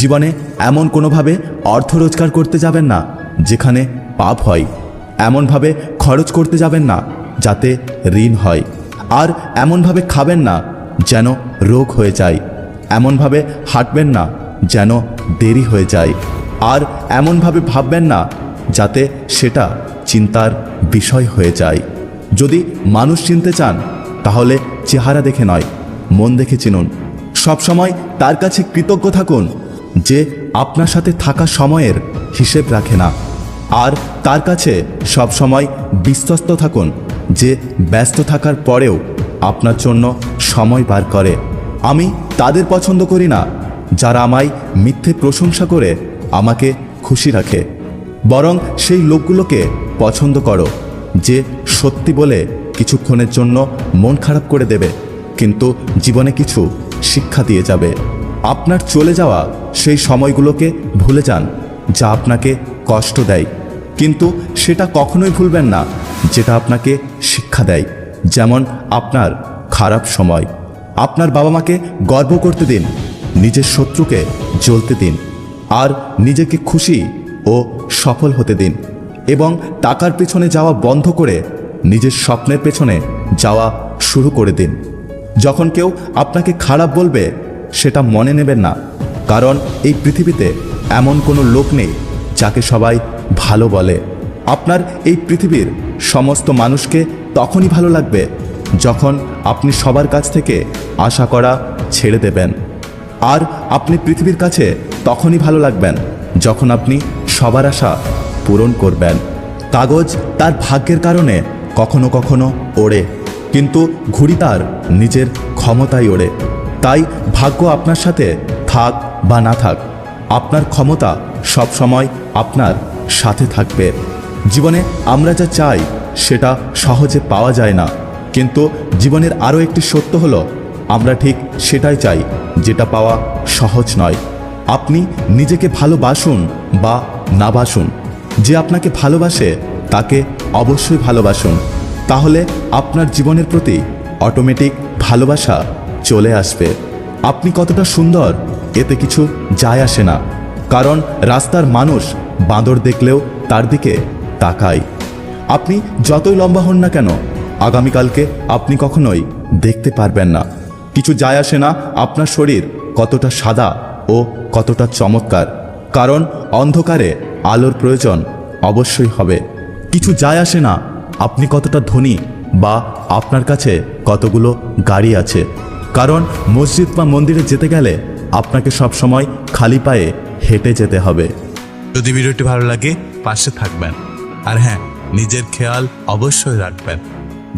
জীবনে এমন কোনোভাবে অর্থ রোজগার করতে যাবেন না, যেখানে পাপ হয়। এমনভাবে খরচ করতে যাবেন না, যাতে ঋণ হয়। আর এমনভাবে খাবেন না, যেন রোগ হয়ে যায়। এমনভাবে হাঁটবেন না, যেন দেরি হয়ে যায়। আর এমনভাবে ভাববেন না, যাতে সেটা চিন্তার বিষয় হয়ে যায়। যদি মানুষ চিনতে চান, তাহলে চেহারা দেখে নয়, মন দেখে চিনুন। সবসময় তার কাছে কৃতজ্ঞ থাকুন। যে আপনার সাথে থাকা সময়ের হিসেব রাখে না। আর তার কাছে সবসময় বিশ্বস্ত থাকুন যে ব্যস্ত থাকার পরেও আপনার জন্য সময় বার করে। আমি তাদের পছন্দ করি না, যারা আমায় মিথ্যে প্রশংসা করে আমাকে খুশি রাখে। বরং সেই লোকগুলোকে পছন্দ করো, যে সত্যি বলে কিছুক্ষণের জন্য মন খারাপ করে দেবে, কিন্তু জীবনে কিছু শিক্ষা দিয়ে যাবে। আপনার চলে যাওয়া সেই সময়গুলোকে ভুলে যান, যা আপনাকে কষ্ট দেয়। কিন্তু সেটা কখনোই ভুলবেন না, যেটা আপনাকে শিক্ষা দেয়। যেমন আপনার খারাপ সময়। আপনার বাবা মাকে গর্ব করতে দিন, নিজের শত্রুকে জ্বলতে দিন, আর নিজেকে খুশি ও সফল হতে দিন এবং টাকার পেছনে যাওয়া বন্ধ করে নিজের স্বপ্নের পেছনে যাওয়া শুরু করে দিন। যখন কেউ আপনাকে খারাপ বলবে সেটা মনে নেবেন না। কারণ এই পৃথিবীতে এমন কোনো লোক নেই যাকে সবাই ভালো বলে। আপনার এই পৃথিবীর সমস্ত মানুষকে তখনই ভালো লাগবে যখন আপনি সবার কাছ থেকে আশা করা ছেড়ে দেবেন। আর আপনি পৃথিবীর কাছে তখনই ভালো লাগবেন যখন আপনি সবার আশা পূরণ করবেন। কাগজ তার ভাগ্যের কারণে কখনো কখনো ওড়ে, কিন্তু ঘুড়ি তার নিজের ক্ষমতায় ওড়ে। তাই ভাগ্য আপনার সাথে থাক বা না থাক, আপনার ক্ষমতা সবসময় আপনার সাথে থাকবে। জীবনে আমরা যা চাই, সেটা সহজে পাওয়া যায় না। কিন্তু জীবনের আরও একটি সত্য হলো, আমরা ঠিক সেটাই চাই, যেটা পাওয়া সহজ নয়। আপনি নিজেকে ভালোবাসুন বা না বাসুন। যে আপনাকে ভালোবাসে, তাকে অবশ্যই ভালোবাসুন। তাহলে আপনার জীবনের প্রতি অটোমেটিক ভালোবাসা চলে আসবে। আপনি কতটা সুন্দর, এতে কিছু যায় আসে না। কারণ রাস্তার মানুষ বাঁদর দেখলেও তার দিকে তাকায়। আপনি যতই লম্বা হন না কেন, আগামীকালকে আপনি কখনোই দেখতে পারবেন না। কিছু যায় আসে না, আপনার শরীর কতটা সাদা ও কতটা চমৎকার। কারণ অন্ধকারে আলোর প্রয়োজন অবশ্যই হবে। কিছু যায় আসে না, আপনি কতটা ধনী বা আপনার কাছে কতগুলো গাড়ি আছে। কারণ মসজিদ বা মন্দিরে যেতে গেলে আপনাকে সব সময় খালি পায়ে হেঁটে যেতে হবে। যদি ভিডিওটি ভালো লাগে, পাশে থাকবেন। আর হ্যাঁ নিজের খেয়াল অবশ্যই রাখবেন।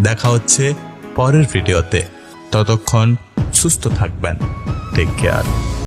দেখা হচ্ছে পরের ভিডিওতে। ততক্ষণ সুস্থ থাকবেন। Take care